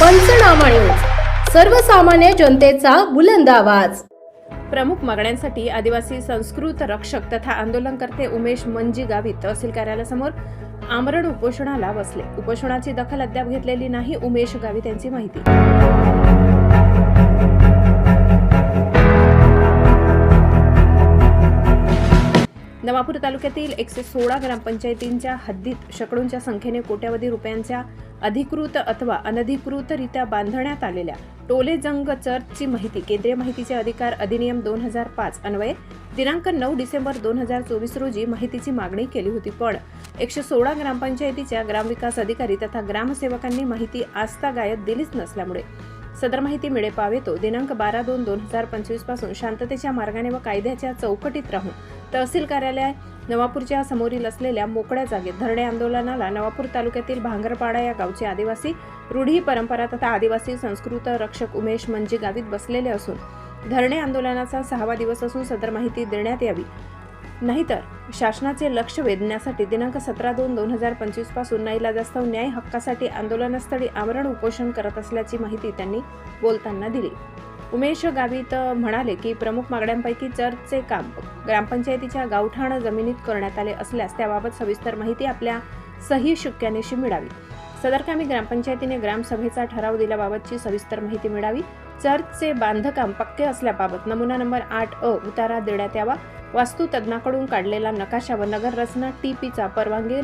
पंचनामा न्यूज. सर्वसामान्य जनतेचा बुलंद आवाज. प्रमुख मागण्यांसाठी आदिवासी संस्कृत रक्षक तथा आंदोलनकर्ते उमेश मंजी गावित तहसील कार्यालयासमोर आमरण उपोषणाला बसले. उपोषणाची दखल अद्याप घेतलेली नाही उमेश गावित यांची माहिती. नवापूर तालुक्यातील एकशे सोळा ग्रामपंचायतींच्या हद्दीत शकडूंच्या संख्येने कोट्यावधी रुपयांच्या अधिकृत अथवा अनधिकृतरित्या बांधण्यात आलेल्या टोले जंग चर्चची माहिती केंद्रीय माहितीचे अधिकार अधिनियम दोन हजार पाच अन्वये दिनांक नऊ डिसेंबर दोन हजार चोवीस रोजी माहितीची मागणी केली होती. पण एकशे सोळा ग्रामपंचायतीच्या ग्रामविकास अधिकारी तथा ग्रामसेवकांनी माहिती आजतागायत दिलीच नसल्यामुळे सदर माहिती मिळे पावेतो दिनांक बारा दोन दोन हजार पंचवीसपासून शांततेच्या मार्गाने व कायद्याच्या चौकटीत राहून तहसील कार्यालय नवापूरच्या समोरील असलेल्या मोकळ्या जागेत धरणे आंदोलनाला नवापूर तालुक्यातील भांगरपाडा या गावचे आदिवासी रूढी परंपरा तथा आदिवासी संस्कृत रक्षक उमेश मंजी गावीत बसलेले असून धरणे आंदोलनाचा सहावा दिवस असून सदर माहिती देण्यात यावी. नाहीतर शासनाचे लक्ष वेधण्यासाठी दिनांक सतरा दोन दोन हजार पंचवीसपासून नाईलाजास्तव न्याय हक्कासाठी आंदोलनस्थळी आमरण उपोषण करत असल्याची माहिती त्यांनी बोलताना दिली. उमेश गावित म्हणाले की प्रमुख मागण्यांपैकी चर्चचे काम ग्रामपंचायतीच्या गावठाण जमिनीत करण्यात आले असल्यास त्याबाबत सविस्तर माहिती आपल्या सही शुक्यानेशी मिळावी. सदरकामी ग्रामपंचायतीने ग्रामसभेचा ठराव दिल्याबाबतची सविस्तर माहिती मिळावी. चर्चचे बांधकाम पक्के असल्याबाबत नमुना नंबर आठ अ उतारा देण्यात यावा. वास्तुतज्ञाकडून काढलेला नकाशा व नगररचना टी टीपीचा परवानगी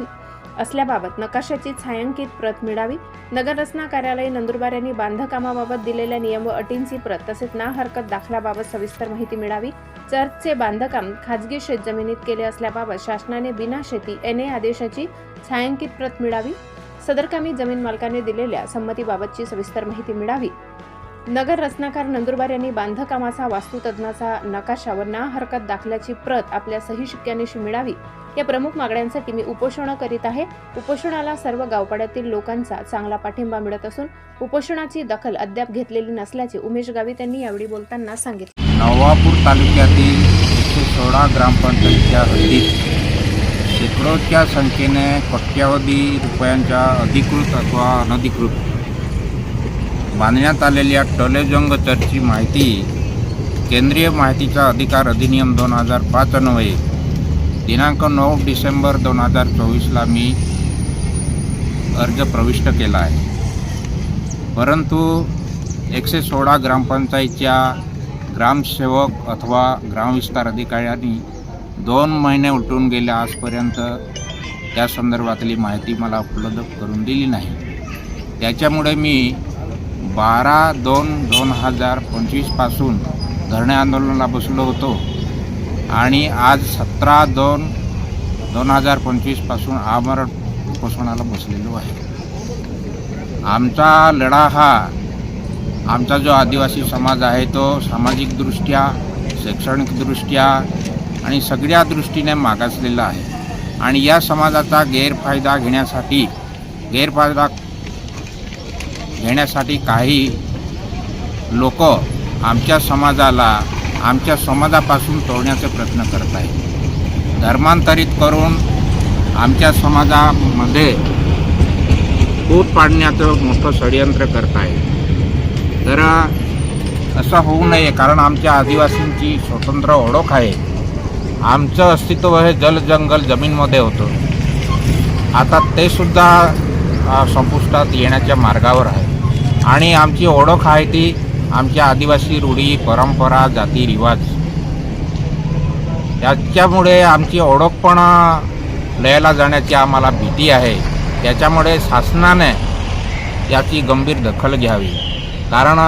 असल्याबाबत नकाशाची छायांकित प्रत मिळावी. नगररचना कार्यालय नंदुरबार यांनी बांधकामाबाबत दिलेल्या नियम व अटींची प्रत तसेच ना हरकत दाखल्याबाबत सविस्तर माहिती मिळावी. चर्चचे बांधकाम खाजगी शेतजमिनीत केले असल्याबाबत शासनाने बिना शेती एन ए आदेशाची छायांकित प्रत मिळावी. सदरकामी जमीन मालकाने दिलेल्या संमतीबाबतची सविस्तर माहिती मिळावी. नगर रचनाकार नंदुरबार यांनी बांधकामाचा वास्तुतज्ञाचा नकाशा व ना हरकत दाखल्याची प्रत आपल्या सही शिक्क्यानिशी मिळावी. या प्रमुख मागण्यांसाठी मी उपोषण करीत आहे. उपोषणाला सर्व गावपाड्यातील लोकांचा चांगला पाठिंबा मिळत असून उपोषणाची दखल अद्याप घेतलेली नसल्याचे उमेश गावित यांनी यावेळी बोलताना सांगितले. नवापूर तालुक्यातील एकशे सोळा ग्रामपंचायतीच्या हद्दीत शेकडोच्या संख्येने कोट्यावधी रुपयांच्या अधिकृत अथवा अनधिकृत बांधण्यात आलेल्या टोलेजंग चर्चची माहिती केंद्रीय माहितीचा अधिकार अधिनियम दोन हजार पाच अन्वये. दिनांक नऊ डिसेंबर दोन हजार चोवीसला मी अर्ज प्रविष्ट केला आहे. परंतु एकशे सोळा ग्रामपंचायतच्या ग्रामसेवक अथवा ग्रामविस्तार अधिकाऱ्यांनी दोन महिने उलटून गेल्या आजपर्यंत. त्या संदर्भातली माहिती मला उपलब्ध करून दिली नाही. त्याच्यामुळे मी बारा दोन दोन हजार पंचवीसपासून धरणे आंदोलनाला बसलो होतो. आणि आज सतरा दोन दोन हजार पंचवीसपासून आमरण उपोषणाला बसलेलो आहे. आमचा लढा हा आमचा जो आदिवासी समाज आहे तो सामाजिकदृष्ट्या शैक्षणिकदृष्ट्या आणि सगळ्या दृष्टीने मागासलेला आहे. आणि या समाजाचा गैरफायदा घेण्यासाठी गैरफायदा घेण्यासाठी काही लोक आमच्या समाजाला आमच्या समाजापासून तोडण्याचे प्रयत्न करत आहेत. धर्मांतरित करून आमच्या समाजामध्ये फूट पाडण्याचं मोठं षडयंत्र करत आहे तर असं होऊ नये कारण आमच्या आदिवासींची स्वतंत्र ओळख आहे. आमचं अस्तित्व हे जल जंगल जमीनमध्ये होतं. आता ते सुद्धा संपुष्टात येण्याच्या मार्गावर आहे आणि आमची ओळख आहे ती आमच्या आदिवासी रूढी परंपरा जाती रिवाज. याच्यामुळे आमची ओळख पण लयाला जाण्याची आम्हाला भीती आहे. त्याच्यामुळे शासनाने याची गंभीर दखल घ्यावी. कारण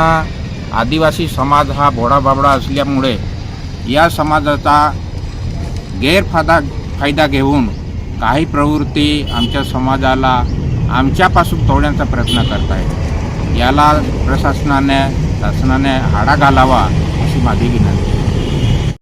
आदिवासी समाज हा भोडाबाबडा असल्यामुळे या समाजाचा गैरफायदा फायदा घेऊन काही प्रवृत्ती आमच्या समाजाला आमच्यापासून तोडण्याचा प्रयत्न करत आहेत याला प्रशासनाने शासनाने आळा घालावा अशी माझी विनंती आहे.